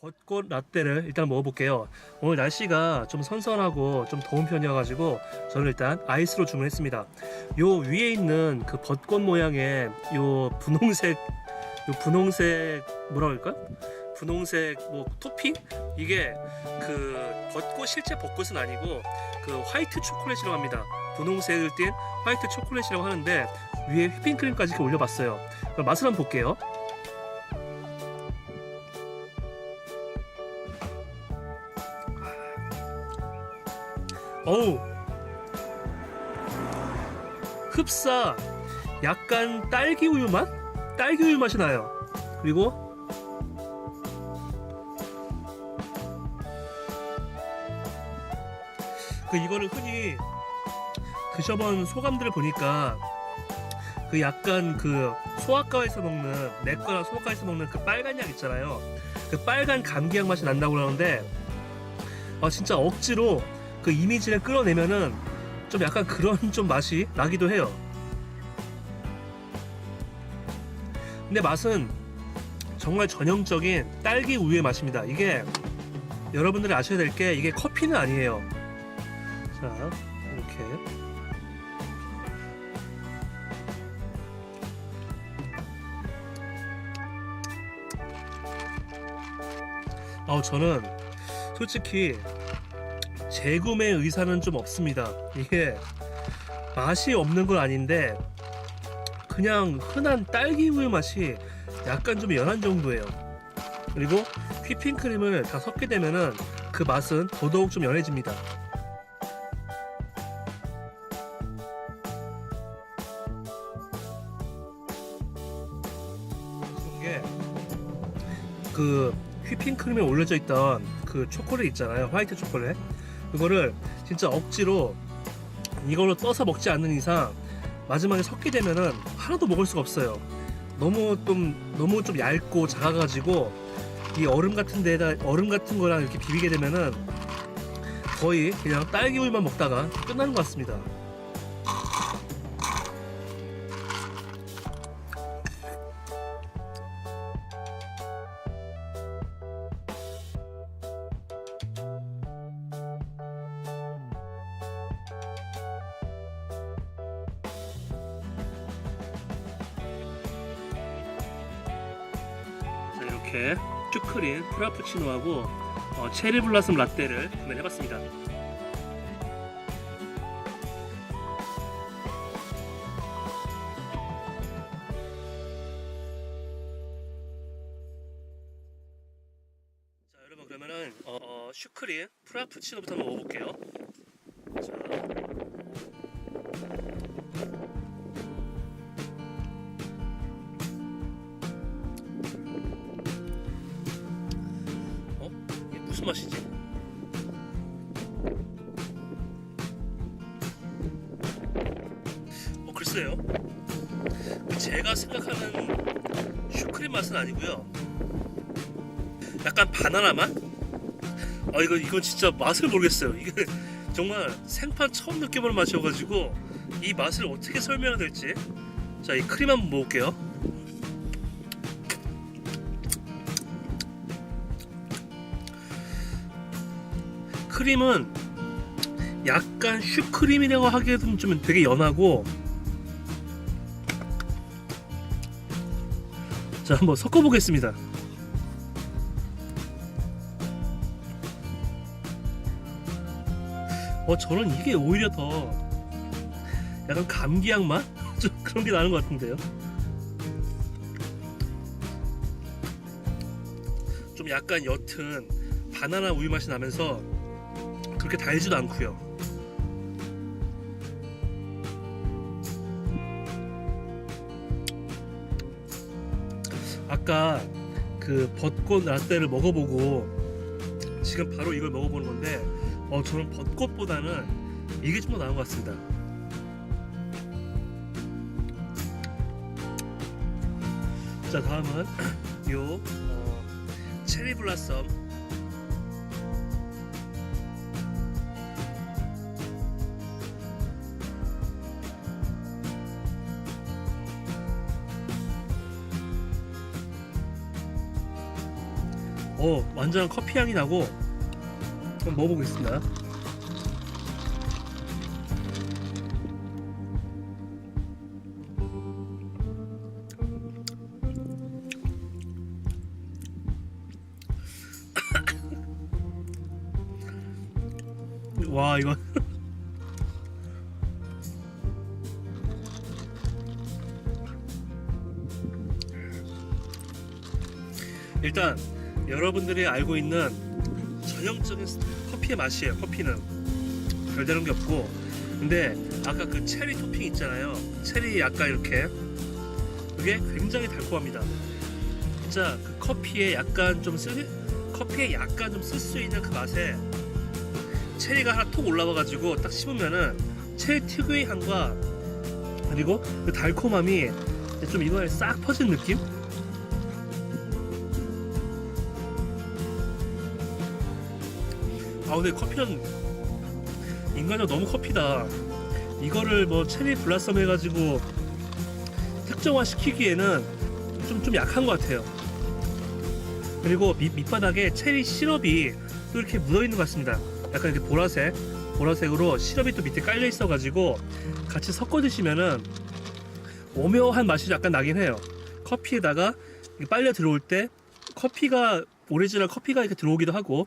벚꽃 라떼를 일단 먹어볼게요. 오늘 날씨가 좀 선선하고 좀 더운 편이어가지고 저는 일단 아이스로 주문했습니다. 요 위에 있는 그 벚꽃 모양의 요 분홍색, 요 분홍색 뭐라 그럴까? 분홍색 뭐 토핑? 이게 그 벚꽃 실제 벚꽃은 아니고 그 화이트 초콜릿이라고 합니다. 분홍색을 띤 화이트 초콜릿이라고 하는데 위에 휘핑크림까지 이렇게 올려봤어요. 맛을 한번 볼게요. 어우. 흡사. 약간 딸기 우유 맛? 딸기 우유 맛이 나요. 그리고 그 이거를 흔히 드셔본 소감들을 보니까 그 약간 그 소아과에서 먹는 내과나 소아과에서 먹는 그 빨간 약 있잖아요. 그 빨간 감기약 맛이 난다고 그러는데 아 진짜 억지로 그 이미지를 끌어내면은 좀 약간 그런 좀 맛이 나기도 해요. 근데 맛은 정말 전형적인 딸기 우유의 맛입니다. 이게 여러분들이 아셔야 될 게 이게 커피는 아니에요. 자, 이렇게. 아, 저는 솔직히 재구매 의사는 좀 없습니다. 이게 맛이 없는 건 아닌데 그냥 흔한 딸기 우유 맛이 약간 좀 연한 정도예요. 그리고 휘핑크림을 다 섞게 되면은 그 맛은 더더욱 좀 연해집니다. 그 휘핑크림에 올려져 있던 그 초콜릿 있잖아요 화이트 초콜릿 그거를 진짜 억지로 이걸로 떠서 먹지 않는 이상 마지막에 섞게 되면은 하나도 먹을 수가 없어요. 너무 좀 너무 좀 얇고 작아가지고 이 얼음 같은 데다 얼음 같은 거랑 이렇게 비비게 되면은 거의 그냥 딸기 우유만 먹다가 끝나는 것 같습니다 이렇게 큐크린 프라푸치노하고 어, 체리 블라썸 라떼를 구매해 봤습니다. 자 여러분 그러면은 어, 어, 슈크림 프라푸치노부터 한번 먹어볼게요. 무슨 맛이지? 어 글쎄요. 제가 생각하는 슈크림 맛은 아니고요. 약간 바나나 맛? 아 이거 이건 진짜 맛을 모르겠어요. 이게 정말 생판 처음 느껴보는 맛이어가지고 이 맛을 어떻게 설명해야 될지. 자 이 크림 한번 먹을게요. 크림은 약간 슈크림이라고 하기에는 좀 되게 연하고. 자 한번 섞어보겠습니다. 어 저는 이게 오히려 더 약간 감기약 맛? 좀 그런 게 나는 것 같은데요? 좀 약간 옅은 바나나 우유 맛이 나면서 그렇게 달지도 않고요. 아까 그 벚꽃 라떼를 먹어보고 지금 바로 이걸 먹어보는 건데 어 저는 벚꽃보다는 이게 좀 더 나은 것 같습니다. 자 다음은 요 어, 체리 블라썸 어 완전 커피 향이 나고 한번 먹어보겠습니다. 와 이거 일단 여러분들이 알고 있는 전형적인 커피의 맛이에요. 커피는 별다른 게 없고 근데 아까 그 체리 토핑 있잖아요. 체리 약간 이렇게 그게 굉장히 달콤합니다. 진짜 그 커피에 약간 좀 쓸, 커피에 약간 좀 쓸 수 있는 그 맛에 체리가 하나 톡 올라와가지고 딱 씹으면은 체리 특유의 향과 그리고 그 달콤함이 좀 이거에 싹 퍼진 느낌? 아 근데 커피는 인간적 너무 커피다. 이거를 뭐 체리 블라썸 해가지고 특정화 시키기에는 좀, 좀 약한 것 같아요. 그리고 밑, 밑바닥에 체리 시럽이 또 이렇게 묻어 있는 것 같습니다. 약간 이렇게 보라색, 보라색으로 시럽이 또 밑에 깔려 있어가지고 같이 섞어 드시면은 오묘한 맛이 약간 나긴 해요. 커피에다가 빨려 들어올 때 커피가 오리지널 커피가 이렇게 들어오기도 하고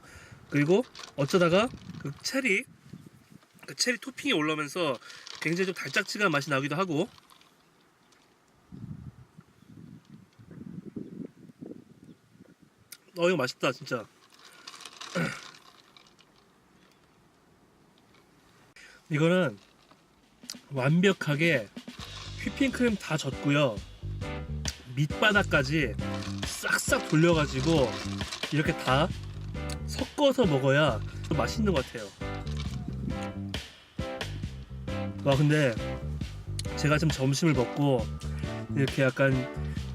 그리고 어쩌다가 그 체리 그 체리 토핑이 올라오면서 굉장히 좀 달짝지근한 맛이 나기도 하고. 어 이거 맛있다 진짜. 이거는 완벽하게 휘핑크림 다 젖고요. 밑바닥까지 싹싹 돌려가지고 이렇게 다 섞어서 먹어야 좀 맛있는 것 같아요. 와 근데 제가 지금 점심을 먹고 이렇게 약간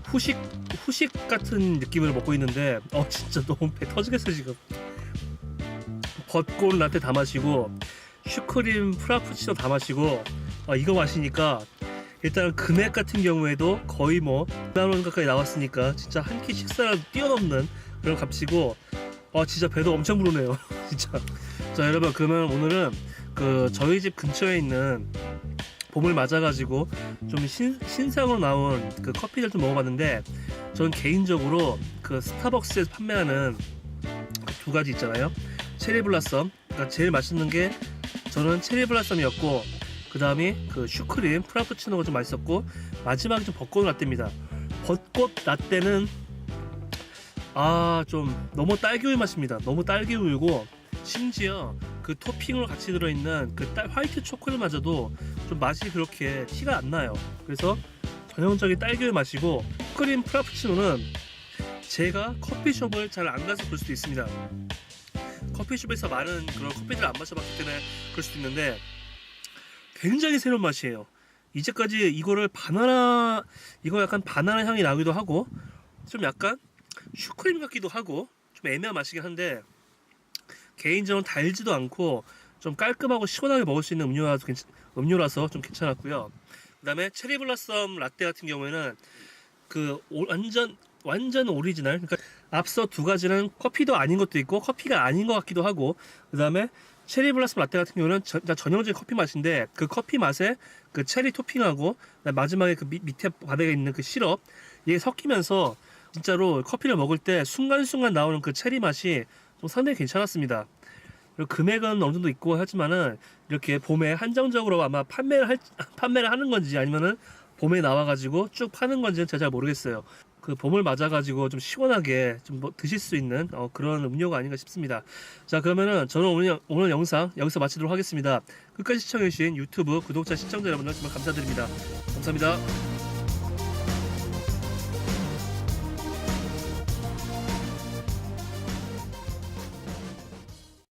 후식 후식 같은 느낌을 먹고 있는데 어 진짜 너무 배 터지겠어 지금. 벚꽃 라떼 다 마시고 슈크림 프라푸치노 다 마시고 아, 이거 마시니까 일단 금액 같은 경우에도 거의 뭐 2만 원 가까이 나왔으니까 진짜 한 끼 식사를 뛰어넘는 그런 값이고 아 진짜 배도 엄청 부르네요. 진짜. 자 여러분 그러면 오늘은 그 저희 집 근처에 있는 봄을 맞아가지고 좀 신, 신상으로 나온 그 커피를 좀 먹어봤는데 전 개인적으로 그 스타벅스에서 판매하는 그 두 가지 있잖아요. 체리 블라썸. 그러니까 제일 맛있는 게 저는 체리 블라썸이었고 그 다음이 그 슈크림 프라푸치노가 좀 맛있었고 마지막에 좀 벚꽃 라떼입니다. 벚꽃 라떼는 아 좀 너무 딸기우유 맛입니다. 너무 딸기우유고 심지어 그 토핑으로 같이 들어있는 그 딸 화이트 초콜릿마저도 좀 맛이 그렇게 티가 안 나요. 그래서 전형적인 딸기우유 맛이고 크림 프라푸치노는 제가 커피숍을 잘 안 가서 그럴 수도 있습니다. 커피숍에서 많은 그런 커피들을 안 마셔봤기 때문에 그럴 수도 있는데 굉장히 새로운 맛이에요. 이제까지 이거를 바나나 이거 약간 바나나 향이 나기도 하고 좀 약간 슈크림 같기도 하고 좀 애매한 맛이긴 한데 개인적으로 달지도 않고 좀 깔끔하고 시원하게 먹을 수 있는 음료라서, 괜찮, 음료라서 좀 괜찮았고요. 그 다음에 체리 블라썸 라떼 같은 경우에는 그 오- 완전 완전 오리지널 그러니까 앞서 두 가지는 커피도 아닌 것도 있고 커피가 아닌 것 같기도 하고 그 다음에 체리 블라썸 라떼 같은 경우는 전, 전형적인 커피 맛인데 그 커피 맛에 그 체리 토핑하고 마지막에 그 밑, 밑에 바닥에 있는 그 시럽 이게 섞이면서 진짜로 커피를 먹을 때 순간순간 나오는 그 체리 맛이 좀 상당히 괜찮았습니다. 그리고 금액은 어느 정도 있고 하지만은 이렇게 봄에 한정적으로 아마 판매를 할 판매를 하는 건지 아니면은 봄에 나와가지고 쭉 파는 건지는 제가 잘 모르겠어요. 그 봄을 맞아가지고 좀 시원하게 좀 뭐 드실 수 있는 어, 그런 음료가 아닌가 싶습니다. 자 그러면은 저는 오늘 영- 오늘 영상 여기서 마치도록 하겠습니다. 끝까지 시청해주신 유튜브 구독자 시청자 여러분들 정말 감사드립니다. 감사합니다.